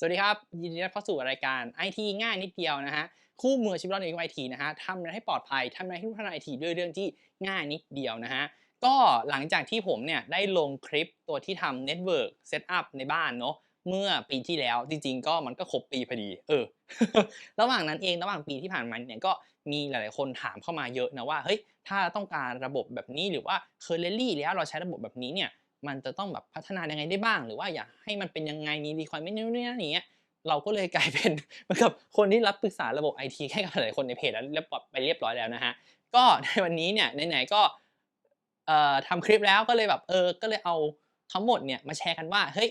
สวัสดีครับ ยินดีต้อนรับเข้าสู่รายการ IT ง่ายนิดเดียวนะฮะคู่มืออาชีพรอดในไอทีนะฮะทำอะไรให้ปลอดภัยทำอะไรให้ทุกท่านไอทีด้วยเรื่องที่ง่ายนิดเดียวนะฮะก็หลังจากที่ผมเนี่ยได้ลงคลิปตัวที่ทำเน็ตเวิร์กเซตอัพในบ้านเนาะเมื่อปีที่แล้วจริง ๆ ก็มันก็ครบปีพอดี เออ ระหว่างนั้นเองระหว่างปีที่ผ่านมาเนี่ยก็มีหลายๆคนถามเข้ามาเยอะนะว่าเฮ้ยถ้าต้องการระบบแบบนี้หรือว่าเคอร์เรลลี่แล้วเราใช้ระบบแบบนี้เนี่ย มันจะต้องแบบพัฒนายังไงได้บ้าง หรือว่าอยากให้มันเป็นยังไงมีรีควอรเมนต์นู่นนี่นั่นอย่างเงี้ยเราก็เลยกลายเป็นเหมือนกับคนที่รับปรึกษาระบบไอทีให้กับหลายคนในเพจแล้วเรียบไปเรียบร้อยแล้วนะฮะก็ในวันนี้เนี่ยไหนๆก็เอ่อทำคลิปแล้วก็เลยแบบเออก็เลยเอาทั้งหมดเนี่ยมาแชร์กันว่าเฮ้ย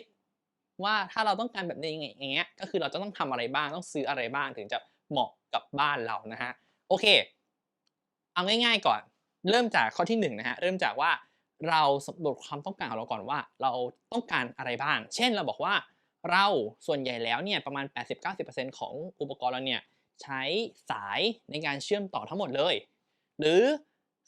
ว่าถ้าเราต้องการแบบนี้อย่างเงี้ยก็คือเราจะต้องทำอะไรบ้างต้องซื้ออะไรบ้างถึงจะเหมาะกับบ้านเรานะฮะโอเค เอาง่าย ๆก่อน เริ่มจากข้อที่หนึ่งนะฮะเริ่มจากว่า เราสำรวจความต้องการของเราก่อนว่า เราต้องการอะไรบ้าง เช่นเราบอกว่าเราส่วนใหญ่แล้วเนี่ยประมาณ 80-90%ของอุปกรณ์เราเนี่ยใช้สายในการเชื่อมต่อทั้งหมดเลย หรือ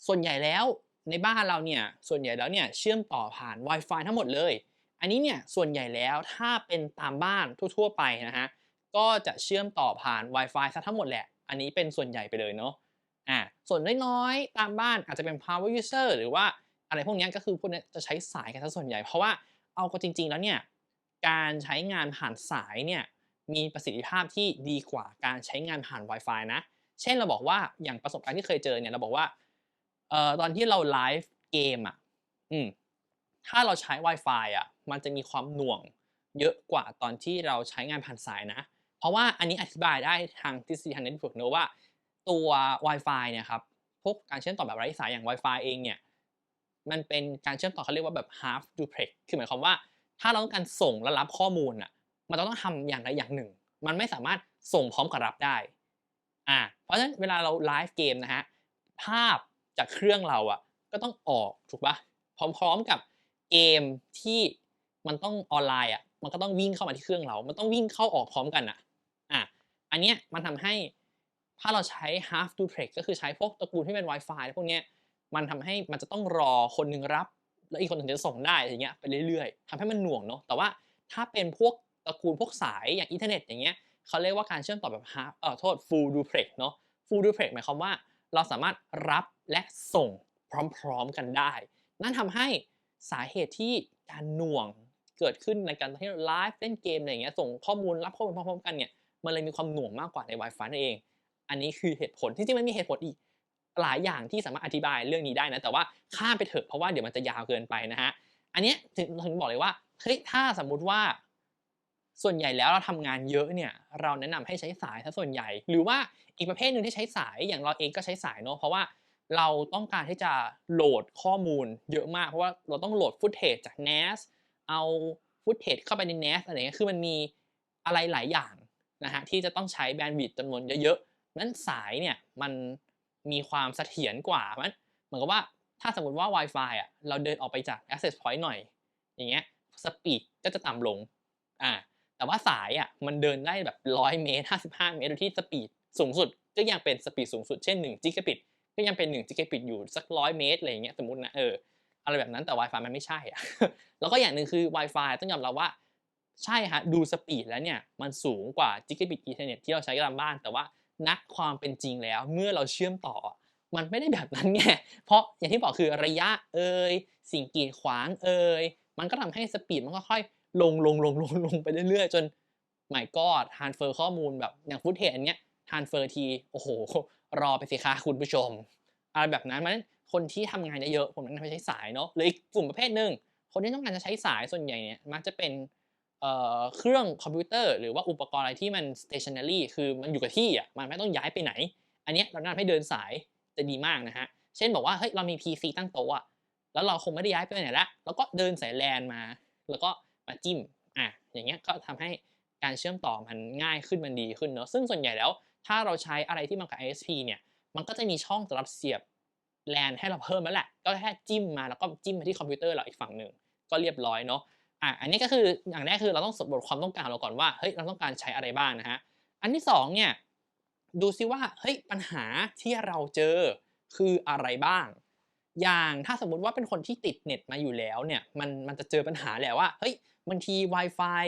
ส่วนใหญ่แล้วในบ้านเราเนี่ยส่วนใหญ่แล้วเนี่ยเชื่อมต่อผ่าน Wi-Fi ทั้งหมดเลย อันนี้เนี่ยส่วนใหญ่แล้วถ้าเป็นตามบ้านทั่ว ๆ ไปนะฮะก็จะเชื่อมต่อผ่าน Wi-Fi ซะทั้งหมดแหละ อันนี้เป็นส่วนใหญ่ไปเลยเนาะอ่าส่วนน้อยๆตามบ้านอาจจะเป็น power user หรือว่า อะไรพวกนี้ก็คือพวกนี้จะใช้สายกันซะส่วนใหญ่ เพราะว่าเอาก็จริง ๆ แล้วเนี่ยการใช้งานผ่านสายเนี่ยมีประสิทธิภาพที่ดีกว่าการใช้งานผ่าน Wi-Fi นะ เช่นเราบอกว่าอย่างประสบการณ์ที่เคยเจอเนี่ยเราบอกว่าเอ่อตอนที่เราไลฟ์เกมอะอืมถ้าเราใช้ Wi-Fi อะมันจะมีความหน่วงเยอะกว่าตอนที่เราใช้งานผ่านสายนะ เพราะว่าอันนี้อธิบายได้ทางทฤษฎีทางเน็ตเวิร์กเนอะว่าตัว Wi-Fi เนี่ยครับพวกการเชื่อมต่อแบบไร้สายอย่าง Wi-Fi เองเนี่ย มันเป็นการเชื่อมต่อเขาเรียกว่าแบบ half duplex คือหมายความว่า ถ้าเราต้องการส่งและรับข้อมูลอะ มันต้องทำอย่างใดอย่างหนึ่ง มันไม่สามารถส่งพร้อมกับรับได้ อ่า เพราะฉะนั้นเวลาเราไลฟ์เกมนะฮะ ภาพจากเครื่องเราอะก็ต้องออกถูกปะพร้อมๆกับเกมที่มันต้องออนไลน์อะ มันก็ต้องวิ่งเข้ามาที่เครื่องเรา มันต้องวิ่งเข้าออกพร้อมกันอะ อะ อันเนี้ยมันทำให้ถ้าเราใช้ half duplex ก็คือใช้พวกตระกูลที่เป็น Wi-Fi พวกเนี้ย มันทำให้มันจะต้องรอคนหนึ่งรับ แล้วอีกคนหนึ่งจะส่งได้อย่างเงี้ยไปเรื่อยๆทำให้มันหน่วงเนาะแต่ว่าถ้าเป็นพวกตระกูลพวกสายอย่างอินเทอร์เน็ตอย่างเงี้ยเขาเรียกว่าการเชื่อมต่อแบบ half เอ่อโทษ full duplex เนาะ full duplex หมายความว่า เราสามารถรับและส่งพร้อมๆกันได้ นั่นทำให้สาเหตุที่การหน่วงเกิดขึ้นในการที่เราไลฟ์เล่นเกมอะไรอย่างเงี้ยส่งข้อมูลรับข้อมูลพร้อมๆกันเนี่ยมันเลยมีความหน่วงมากกว่าใน Wi-Fi นั่นเอง อันนี้คือเหตุผลที่จริงๆมันมีเหตุผลอีก หลายอย่างที่สามารถอธิบายเรื่องนี้ได้นะ แต่ว่าข้ามไปเถอะเพราะว่าเดี๋ยวมันจะยาวเกินไปนะฮะ อันเนี้ยถึงถึงบอกเลยว่าเฮ้ยถ้าสมมุติว่า ส่วนใหญ่แล้วเราทำงานเยอะเนี่ย เราแนะนำให้ใช้สายซะส่วนใหญ่ หรือว่าอีกประเภทหนึ่งที่ใช้สายอย่างเราเองก็ใช้สายเนาะเพราะว่าเราต้องการที่จะโหลดข้อมูลเยอะมาก เพราะว่าเราต้องโหลดฟุตเทจจาก NAS เอาฟุตเทจเข้าไปใน NAS อะไรเงี้ยคือมันมีอะไรหลายอย่างนะฮะที่จะต้องใช้แบนด์วิดต์จำนวนเยอะๆนั้นสายเนี่ยมัน มีความเสถียรกว่ามันเหมือนกับว่าถ้าสมมติว่า Wi-Fi อะเราเดินออกไปจาก access point หน่อย อย่างเงี้ยสปีดก็จะต่ำลงอ่าแต่ว่าสายอะมันเดินได้แบบ 100 เมตร 55 เมตรโดยที่สปีดสูงสุดก็ยังเป็นสปีดสูงสุดเช่น1จิกะบิตก็ยังเป็น1จิกะบิตอยู่สัก 100 เมตรอะไรอย่างเงี้ยสมมตินะเอออะไรแบบนั้นแต่ Wi-Fi มันไม่ใช่อะแล้วก็อย่างหนึ่งคือ Wi-Fi ต้องยอมรับว่าใช่ฮะดูสปีดแล้วเนี่ยมันสูงกว่าจิกะบิตอินเทอร์เน็ตที่เราใช้กันตามบ้าน แต่ว่า ณความเป็นจริงแล้ว เมื่อเราเชื่อมต่อ มันไม่ได้แบบนั้นไงเพราะอย่างที่บอกคือระยะเอ่ยสิ่งกีดขวางเอ่ยมันก็ทำให้สปีดมันก็ค่อยลงลงลงลงลงไปเรื่อยๆ จนหมายก็ทานเฟอร์ข้อมูลแบบอย่างฟุตเทจอันเนี้ยทานเฟอร์ทีโอ้โห รอไปสิคะคุณผู้ชมอะไรแบบนั้นมันคนที่ทำงานเยอะๆผมแนะนำให้ใช้สายเนาะหรืออีกกลุ่มประเภทหนึ่งคนที่ต้องการจะใช้สายส่วนใหญ่เนี่ยมักจะเป็น เครื่องคอมพิวเตอร์หรือว่าอุปกรณ์อะไรที่มัน stationary คือมันอยู่กับที่อะมันไม่ต้องย้ายไปไหน อันเนี้ยเราแนะนำให้เดินสายจะดีมากนะฮะ เช่นบอกว่าเฮ้ยเรามี PC ตั้งโต๊ะอะแล้วเราคงไม่ได้ย้ายไปไหนละแล้วก็เดินสายแลนมา แล้วก็มาจิ้มอะอย่างเงี้ยก็ทำให้การเชื่อมต่อมันง่ายขึ้นมันดีขึ้นเนอะซึ่งส่วนใหญ่แล้ว ถ้าเราใช้อะไรที่มันกับ ISP เนี่ยมันก็จะมีช่องสำหรับเสียบแลนให้เราเพิ่มแล้วแหละก็แค่จิ้มมาแล้วก็จิ้มมาที่คอมพิวเตอร์เราอีกฝั่งหนึ่งก็เรียบร้อยเนาะ อะอันนี้ก็คืออย่างแรกคือเราต้องสำรวจความต้องการของเราก่อนว่าเฮ้ยเราต้องการใช้อะไรบ้างนะฮะอันที่สองเนี่ยดูซิว่าเฮ้ยปัญหาที่เราเจอคืออะไรบ้าง อย่างถ้าสมมุติว่าเป็นคนที่ติดเน็ตมาอยู่แล้วเนี่ยมันมันจะเจอปัญหาแหละว่าเฮ้ยบางที Wi-Fi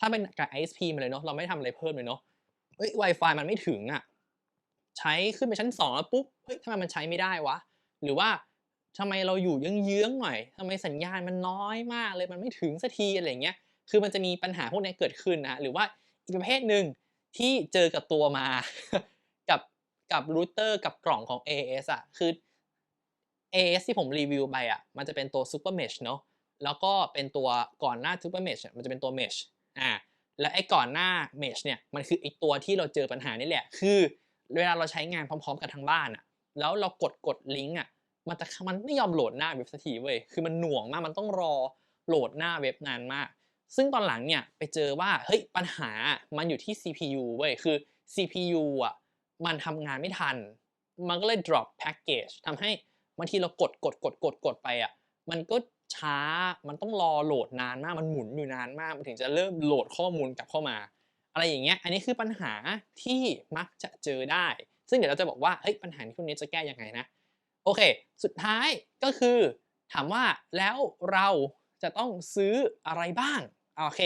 ถ้าเป็นกับ ISP มาเลยเนาะเราไม่ทำอะไรเพิ่มเลยเนาะเฮ้ย Wi-Fi มันไม่ถึงอะใช้ขึ้นไปชั้น 2 แล้วปุ๊บเฮ้ยทำไมมันใช้ไม่ได้วะ หรือว่า ทำไมเราอยู่เยื้องๆหน่อยทำไมสัญญาณมันน้อยมากเลยมันไม่ถึงสักทีอะไรเงี้ย คือมันจะมีปัญหาพวกนี้เกิดขึ้นนะหรือว่าอีกประเภทหนึ่งที่เจอกับตัวมา กับกับรูเตอร์กับกล่องของ AS อะคือ AS ที่ผมรีวิวไปอะมันจะเป็นตัว Super Mesh เนาะแล้วก็เป็นตัวก่อนหน้า Super Mesh อะมันจะเป็นตัว Mesh อ่าและไอ้ก่อนหน้า Mesh เนี่ยมันคือไอ้ตัวที่เราเจอปัญหานี่แหละ คือ เวลาเราใช้งานพร้อม ๆ กันทั้งบ้านอะแล้วเรากดกดลิงก์อะ มันจะมันไม่ยอมโหลดหน้าเว็บสักทีเว้ยคือมันหน่วงมากมันต้องรอโหลดหน้าเว็บนานมาก ซึ่งตอนหลังเนี่ยไปเจอว่าเฮ้ยปัญหามันอยู่ที่ CPU เว้ยคือ CPU อะมันทำงานไม่ทัน มันก็เลย drop package ทำให้บางทีเรากดกดกดกดกดไปอะมันก็ช้ามันต้องรอโหลดนานมากมันหมุนอยู่นานมากมันถึงจะเริ่มโหลดข้อมูลกลับเข้ามา อะไรอย่างเงี้ยอันนี้คือปัญหาที่มักจะเจอได้ ซึ่งเดี๋ยวเราจะบอกว่าเฮ้ยปัญหาที่พวกนี้จะแก้ยังไงนะ โอเค สุดท้ายก็คือถามว่าแล้วเราจะต้องซื้ออะไรบ้าง โอเค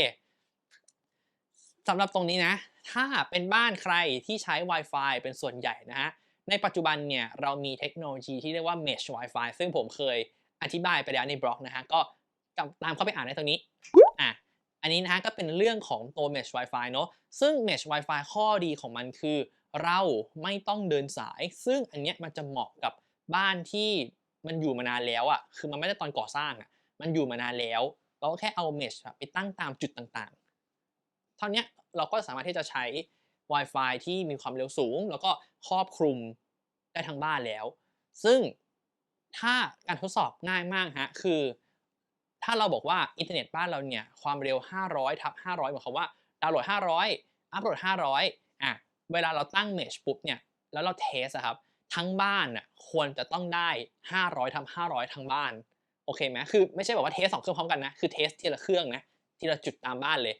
สำหรับตรงนี้นะ ถ้าเป็นบ้านใครที่ใช้ Wi-Fi เป็นส่วนใหญ่นะฮะ ในปัจจุบันเนี่ยเรามีเทคโนโลยีที่เรียกว่า Mesh Wi-Fi ซึ่งผมเคยอธิบายไปแล้วในบล็อกนะฮะ ก็ตามเข้าไปอ่านได้ตรงนี้ อะ อันนี้นะฮะก็เป็นเรื่องของตัว Mesh Wi-Fi เนอะซึ่ง Mesh Wi-Fi ข้อดีของมันคือ เราไม่ต้องเดินสาย ซึ่งอันเนี้ยมันจะเหมาะกับ บ้านที่มันอยู่มานานแล้วอะคือมันไม่ได้ตอนก่อสร้างอะมันอยู่มานานแล้ว เราก็แค่เอา Mesh ไปตั้งตามจุดต่างๆ เท่านี้เราก็สามารถที่จะใช้ Wi-Fi ที่มีความเร็วสูง แล้วก็ครอบคลุมได้ทั้งบ้านแล้ว ซึ่งถ้าการทดสอบง่ายมากฮะคือ ถ้าเราบอกว่าอินเทอร์เน็ตบ้านเราเนี่ยความเร็ว 500ทับ500หมายความว่าดาวน์โหลด 500 อัพโหลด 500อะเวลาเราตั้งเมชปุ๊บเนี่ยแล้วเราเทสอะครับ ทั้งบ้านน่ะควรจะต้องได้ 500ทำ500 ทั้งบ้านโอเคไหมคือไม่ใช่แบบว่าเทสสองเครื่องพร้อมกันนะคือเทสทีละเครื่องนะทีละจุดตามบ้านเลย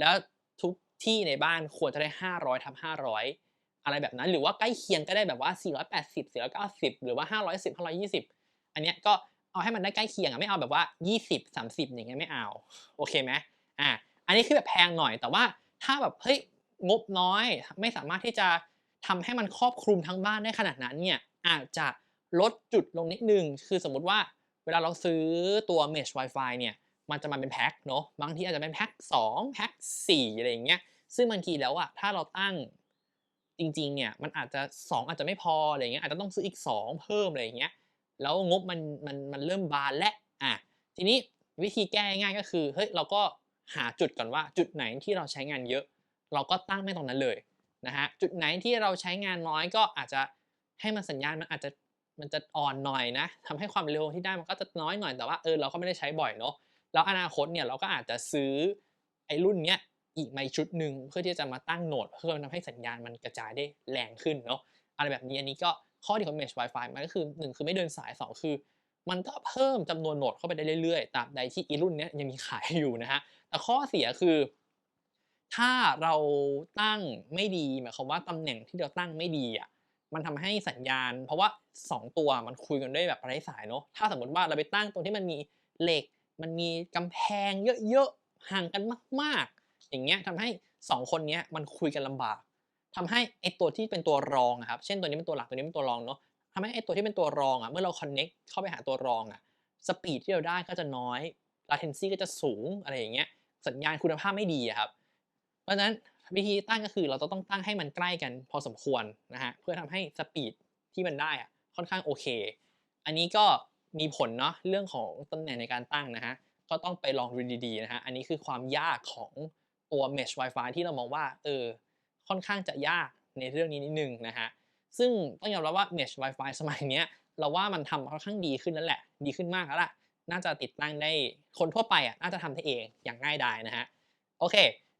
แล้วทุกที่ในบ้านควรจะได้ 500ทำ500 อะไรแบบนั้น หรือว่าใกล้เคียงก็ได้แบบว่า 480 490 หรือว่า 510 520 อันเนี้ยก็เอาให้มันได้ใกล้เคียงอะไม่เอาแบบว่า 20 30 อย่างเงี้ยไม่เอาโอเคไหมอะอันนี้คือแบบแพงหน่อยแต่ว่าถ้าแบบเฮ้ยงบน้อยไม่สามารถที่จะ ทำให้มันครอบคลุมทั้งบ้านได้ขนาดนั้นเนี่ยอาจจะลดจุดลงนิดนึง คือสมมุติว่าเวลาเราซื้อตัว Mesh Wi-Fi เนี่ยมันจะมาเป็นแพ็คเนาะบางทีอาจจะเป็นแพ็ค2แพ็ค4อะไรอย่างเงี้ยซึ่งบางทีแล้วอะถ้าเราตั้งจริงๆเนี่ยมันอาจจะ 2 อาจจะไม่พออะไรอย่างเงี้ยอาจจะต้องซื้ออีก 2 เพิ่มอะไรอย่างเงี้ยแล้วงบมันมันมันเริ่มบานและอะทีนี้วิธีแก้ง่ายก็คือเฮ้ยเราก็หาจุดก่อนว่าจุดไหนที่เราใช้งานเยอะ เราก็ตั้งไม่ตรงนั้นเลย นะฮะจุดไหนที่เราใช้งานน้อยก็อาจจะให้มันสัญญาณมันอาจจะมันจะอ่อนหน่อยนะทำให้ความเร็วที่ได้มันก็จะน้อยหน่อยแต่ว่าเออเราก็ไม่ได้ใช้บ่อยเนาะแล้วอนาคตเนี่ยเราก็อาจจะซื้อไอ้รุ่นเนี้ยอีกมาชุดหนึ่งเพื่อที่จะมาตั้งโหนดเพิ่มทำให้สัญญาณมันกระจายได้แรงขึ้นเนาะอะไรแบบนี้อันนี้ก็ข้อดีของ Mesh Wi-Fi มันก็คือ 1 คือไม่เดินสาย 2 คือ มันก็เพิ่มจำนวนโหนดเข้าไปได้เรื่อยๆตาบใดที่อีรุ่นเนี้ยยังมีขายอยู่นะฮะแต่ข้อเสียคือ ถ้าเราตั้งไม่ดีหมายความว่าตำแหน่งที่เราตั้งไม่ดีอะมันทำให้สัญญาณ เพราะว่า 2 ตัวมันคุยกันได้แบบไร้สายเนาะถ้าสมมติว่าเราไปตั้งตรงที่มันมีเหล็ก มันมีกำแพงเยอะๆห่างกันมากๆ อย่างเงี้ยทำให้ 2 คนเนี้ยมันคุยกันลำบากทำให้ไอตัวที่เป็นตัวรองครับเช่นตัวนี้เป็นตัวหลักตัวนี้เป็นตัวรองเนาะทำให้ไอตัวที่เป็นตัวรองอะเมื่อเรา connect เข้าไปหาตัวรองอะสปีดที่เราได้ก็จะน้อย latency ก็จะสูงอะไรอย่างเงี้ยสัญญาณคุณภาพไม่ดีครับ ราะฉะนั้นวิธีตั้งก็คือเราต้องตั้งให้มันใกล้กันพอสมควรนะฮะเพื่อทำให้สปีดที่มันได้อะค่อนข้างโอเค อันนี้ก็มีผลเนาะเรื่องของตำแหน่งในการตั้งนะฮะก็ต้องไปลองดูดีๆนะฮะอันนี้คือความยากของตัว Mesh Wi-Fi ที่เรามองว่าเออค่อนข้างจะยากในเรื่องนี้นิดนึงนะฮะซึ่งต้องยอมรับว่า Mesh Wi-Fi สมัยนี้เราว่ามันทำค่อนข้างดีขึ้นแล้วแหละ ดีขึ้นมากแล้วล่ะ น่าจะติดตั้งได้คนทั่วไปอะน่าจะทำได้เองอย่างง่ายดายนะฮะโอเค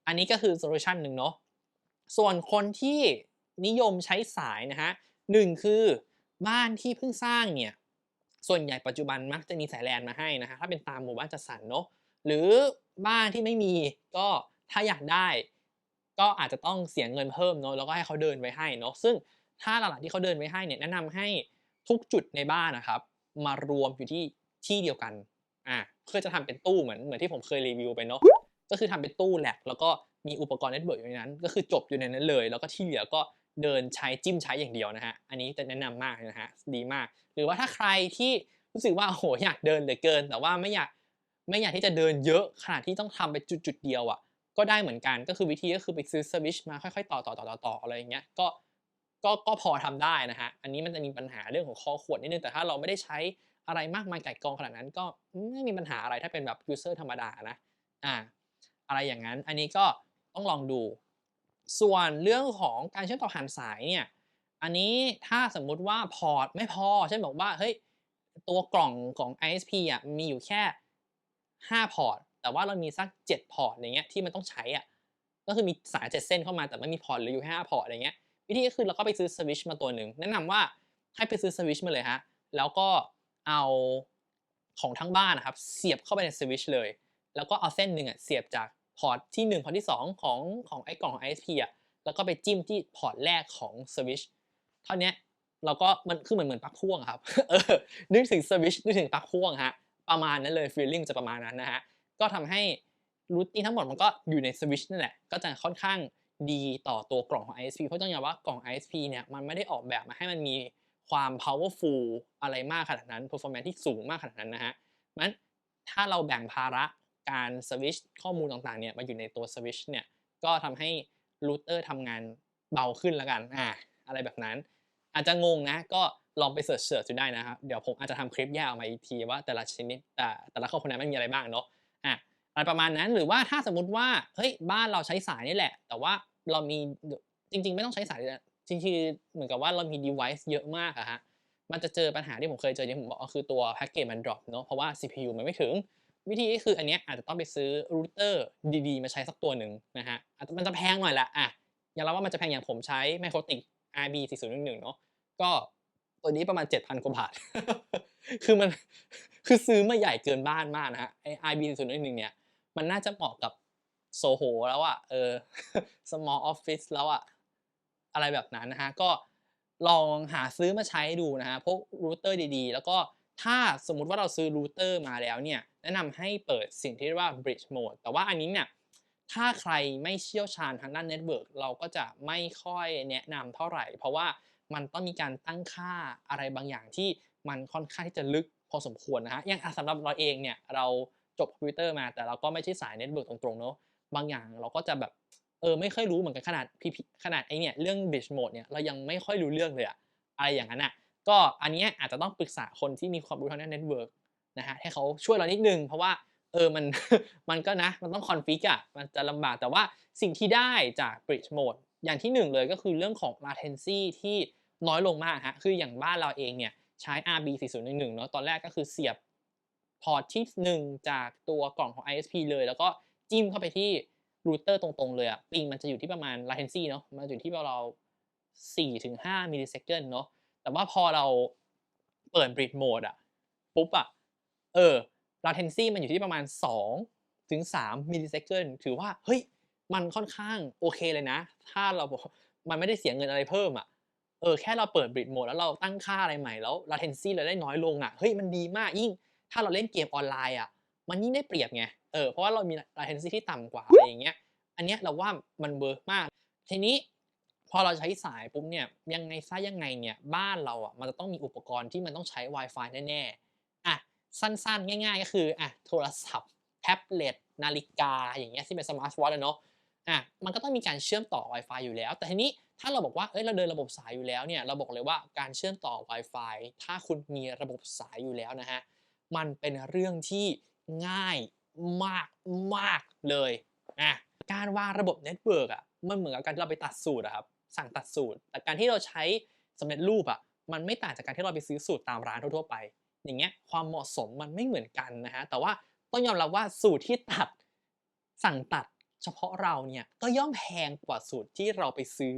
อันนี้ก็คือโซลูชันหนึ่งเนาะส่วนคนที่นิยมใช้สายนะฮะหนึ่งคือบ้านที่เพิ่งสร้างเนี่ยส่วนใหญ่ปัจจุบันมักจะมีสายแลนมาให้นะฮะถ้าเป็นตามหมู่บ้านจัดสรรเนาะหรือบ้านที่ไม่มีก็ถ้าอยากได้ ก็อาจจะต้องเสียเงินเพิ่มเนาะแล้วก็ให้เขาเดินไว้ให้เนาะซึ่งถ้าหลักๆที่เขาเดินไว้ให้เนี่ยแนะนำให้ทุกจุดในบ้านนะครับ มารวมอยู่ที่ที่เดียวกันอ่าเพื่อจะทำเป็นตู้เหมือนเหมือนที่ผมเคยรีวิวไปเนาะ ก็คือทำเป็นตู้แหลกแล้วก็มีอุปกรณ์เน็ตเวิร์กอยู่ในนั้น ก็คือจบอยู่ในนั้นเลย แล้วก็ที่เหลือก็เดินใช้จิ้มใช้อย่างเดียวนะฮะ อันนี้จะแนะนำมากนะฮะ ดีมาก หรือว่าถ้าใครที่รู้สึกว่าโอ้โหอยากเดินเหลือเกิน แต่ว่าไม่อยากไม่อยากที่จะเดินเยอะขนาดที่ต้องทำไปจุดๆเดียวอะ ก็ได้เหมือนกัน ก็คือวิธีก็คือไปซื้อสวิชมาค่อยๆ ต่อต่อต่อต่อต่ออะไรอย่างเงี้ย ก็ ก็ก็พอทำได้นะฮะ อันนี้มันจะมีปัญหาเรื่องของคอขวดนิดนึง แต่ถ้าเราไม่ได้ใช้อะไรมากมายไก่กองขนาดนั้น ก็ไม่มีปัญหาอะไรถ้าเป็นแบบยูเซอร์ธรรมดานะ อ่า อะไรอย่างนั้น อันนี้ก็ต้องลองดู ส่วนเรื่องของการเชื่อมต่อผ่านสายเนี่ย อันนี้ถ้าสมมุติว่าพอร์ตไม่พอ เช่นบอกว่า เฮ้ย ตัวกล่องของ ISP อะ มีอยู่แค่ 5 พอร์ต แต่ว่าเรามีสัก 7 พอร์ตอย่างเงี้ย ที่มันต้องใช้อะ ก็คือมีสาย 7 เส้นเข้ามา แต่ไม่มีพอร์ตหลืออยู่แค่5 พอร์ตอะไรเงี้ย วิธีก็คือเราก็ไปซื้อสวิชมาตัวหนึ่ง แนะนำว่าให้ไปซื้อสวิชมาเลยฮะ แล้วก็เอาของทั้งบ้านนะครับ เสียบเข้าไปในสวิชเลย แล้วก็เอาเส้นหนึ่งอะ เสียบจาก พอร์ตที่ 1 พอร์ตที่ 2 ของของไอ้กล่องของ ISP อะแล้วก็ไปจิ้มที่พอร์ตแรกของสวิตช์เท่านี้เราก็มันคือเหมือนเหมือนปลั๊กพ่วงครับเออนึกถึงสวิตช์นึกถึงปลั๊กพ่วงฮะประมาณนั้นเลยฟีลลิ่งจะประมาณนั้นนะฮะก็ทำให้รูทนี้ทั้งหมดมันก็อยู่ในสวิตช์นั่นแหละก็จะค่อนข้างดีต่อตัวกล่องของ ISP เพราะต้องยอมว่ากล่อง ISP เนี่ยมันไม่ได้ออกแบบมาให้มันมีความ powerful อะไรมากขนาดนั้น performance ที่สูงมากขนาดนั้นนะฮะมันถ้าเราแบ่งภาระ การสวิชข้อมูลต่างๆเนี่ยมาอยู่ในตัวสวิชเนี่ยก็ทำให้รูเตอร์ทำงานเบาขึ้นแล้วกันอ่าอะไรแบบนั้น อาจจะงงนะก็ลองไปเสิร์ชเสิร์ชดูได้นะครับ เดี๋ยวผมอาจจะทำคลิปแยกออกมาอีกทีว่าแต่ละชนิดแต่แต่ละข้อคนนั้นมันมีอะไรบ้างเนาะอะอะไรประมาณนั้นหรือว่าถ้าสมมุติว่าเฮ้ยบ้านเราใช้สายนี่แหละ แต่ว่าเรามีจริง ๆ ไม่ต้องใช้สายจริงๆเหมือนกับว่าเรามี device เยอะมากอะฮะมันจะเจอปัญหาที่ผมเคยเจอที่ผมบอกก็คือตัวแพ็กเกจมัน drop เนาะเพราะว่า CPU มันไม่ถึง วิธีก็คืออันนี้อาจจะต้องไปซื้อรูเตอร์ดีๆ มาใช้สักตัวหนึ่งนะฮะอาจจะมันจะแพงหน่อยละอะอย่างเราว่ามันจะแพงอย่างผมใช้ Microtik RB 4011เนาะก็ตัวนี้ประมาณ 7,000กว่าบาท คือมันคือซื้อมาใหญ่เกินบ้านมากนะฮะไอ RB 4011เนี่ยมันน่าจะเหมาะกับโซโหแล้วอะเออ small office แล้วอะอะไรแบบนั้นนะฮะก็ลองหาซื้อมาใช้ดูนะฮะพวกรูเตอร์ดีๆ แล้วก็ ถ้าสมมุติว่าเราซื้อรูเตอร์มาแล้วเนี่ยแนะนำให้เปิดสิ่งที่เรียกว่า bridge mode แต่ว่าอันนี้เนี่ยถ้าใครไม่เชี่ยวชาญทางด้านเน็ตเวิร์กเราก็จะไม่ค่อยแนะนำเท่าไหร่ เพราะว่ามันต้องมีการตั้งค่าอะไรบางอย่างที่มันค่อนข้างที่จะลึกพอสมควรนะฮะอย่างสำหรับเราเองเนี่ยเราจบคอมพิวเตอร์มาแต่เราก็ไม่ใช่สายเน็ตเวิร์กตรงๆเนาะบางอย่างเราก็จะแบบเออไม่ค่อยรู้เหมือนกันขนาดพี่ขนาดไอเนี่ยเรื่อง bridge mode เนี่ยเรายังไม่ค่อยรู้เรื่องเลยอะอะไรอย่างนั้นอะ ก็อันนี้อาจจะต้องปรึกษาคนที่มีความรู้ทางด้านเน็ตเวิร์กนะฮะให้เขาช่วยเรานิดนึง เพราะว่าเออมันมันก็นะมันต้องคอนฟิกอะมันจะลำบากแต่ว่าสิ่งที่ได้จาก bridge mode อย่างที่หนึ่งเลยก็คือเรื่องของ latency ที่น้อยลงมากฮะคืออย่างบ้านเราเองเนี่ยใช้ RB 4011เนาะตอนแรกก็คือเสียบพอร์ตที่ 1 จากตัวกล่องของ ISP เลย แล้วก็จิ้มเข้าไปที่รูเตอร์ตรงๆ เลยอะปิงมันจะอยู่ที่ประมาณ latency เนาะมันอยู่ที่เรา4-5มิลลิเซคันเนาะ แต่ว่าพอเราเปิด bridge mode อะปุ๊บอะเออ latency มันอยู่ที่ประมาณ 2 ถึง 3 มิลลิเซคันถือว่า เฮ้ย มันค่อนข้างโอเคเลยนะ ถ้าเราบอกมันไม่ได้เสียเงินอะไรเพิ่มอะเออ แค่เราเปิด bridge mode แล้วเราตั้งค่าอะไรใหม่แล้ว latency เราได้น้อยลงอะเฮ้ย มันดีมากยิ่ง ถ้าเราเล่นเกมออนไลน์อะมันยิ่งได้เปรียบไง เออ เพราะว่าเรามี latency ที่ต่ำกว่าอะไรอย่างเงี้ย อันเนี้ยเราว่ามันเวิร์กมาก ทีนี้ พอเราใช้สายปุ๊บเนี่ยยังไงซะยังไงเนี่ยบ้านเราอะมันจะต้องมีอุปกรณ์ที่มันต้องใช้ Wi-Fi แน่ๆอะสั้นๆ ง่าย ๆ ก็คืออะโทรศัพท์แท็บเล็ตนาฬิกาอย่างเงี้ยที่เป็นสมาร์ทวอทอะเนาะอะมันก็ต้องมีการเชื่อมต่อ Wi-Fi อยู่แล้ว แต่ทีนี้ถ้าเราบอกว่าเอ้ยเราเดินระบบสายอยู่แล้วเนี่ยเราบอกเลยว่าการเชื่อมต่อ Wi-Fi ถ้าคุณมีระบบสายอยู่แล้วนะฮะมันเป็นเรื่องที่ง่ายมากมากเลยอะการวางระบบเน็ตเวิร์กอะมันเหมือนกับการที่เราไปตัดสูตรอะครับ สั่งตัดสูตร แต่การที่เราใช้สำเร็จรูปอะมันไม่ต่างจากการที่เราไปซื้อสูตรตามร้านทั่วๆไป อย่างเงี้ยความเหมาะสมมันไม่เหมือนกันนะฮะ แต่ว่าต้องยอมรับว่าสูตรที่ตัดสั่งตัดเฉพาะเราเนี่ยก็ย่อมแพงกว่าสูตรที่เราไปซื้อ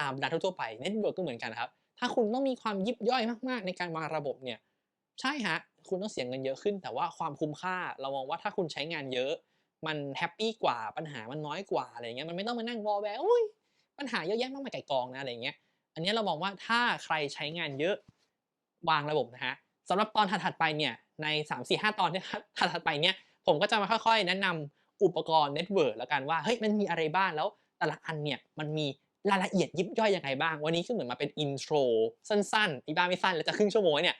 ตามร้านทั่วๆไปเน็ตเวิร์กก็เหมือนกันครับ ถ้าคุณต้องมีความยิบย่อยมากๆ ในการวางระบบเนี่ยใช่ฮะคุณต้องเสียเงินเยอะขึ้น แต่ว่าความคุ้มค่าเรามองว่าถ้าคุณใช้งานเยอะ มันแฮปปี้กว่าปัญหามันน้อยกว่าอะไรเงี้ยมันไม่ต้องมานั่งวอแวร์อุ๊ย ปัญหาเยอะแยะมากมายไก่กองนะอะไรเงี้ย อันนี้เรามองว่าถ้าใครใช้งานเยอะวางระบบนะฮะสำหรับตอนถัดๆไปเนี่ยใน 3 4 5 ตอนที่ถัดๆไปเนี่ยผมก็จะมาค่อยๆ แนะนำอุปกรณ์เน็ตเวิร์กแล้วกันว่าเฮ้ยมันมีอะไรบ้างแล้วแต่ละอันเนี่ยมันมีรายละเอียดยิบย่อยยังไงบ้าง วันนี้ก็เหมือนมาเป็นอินโทรสั้นๆอีบ้าไม่สั้นแล้วจะครึ่งชั่วโมงเนี่ย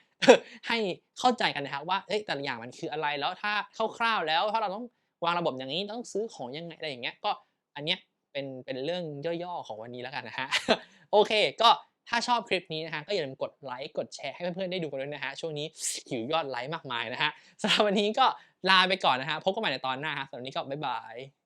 ให้เข้าใจกันนะครับว่าเอ้ยแต่ละอย่างมันคืออะไรแล้วถ้าคร่าวๆแล้วถ้าเราต้องวางระบบอย่างนี้ต้องซื้อของยังไงอะไรอย่างเงี้ยก็อันเนี้ย เป็นเป็นเรื่องย่อๆของวันนี้แล้วกันนะฮะโอเค ก็ถ้าชอบคลิปนี้นะฮะก็อย่าลืมกดไลค์กดแชร์ให้เพื่อนๆได้ดูกันด้วยนะฮะช่วงนี้หิวยอดไลค์มากมายนะฮะสำหรับวันนี้ก็ลาไปก่อนนะฮะพบกันใหม่ในตอนหน้าฮะสำหรับวันนี้ก็บ๊ายบาย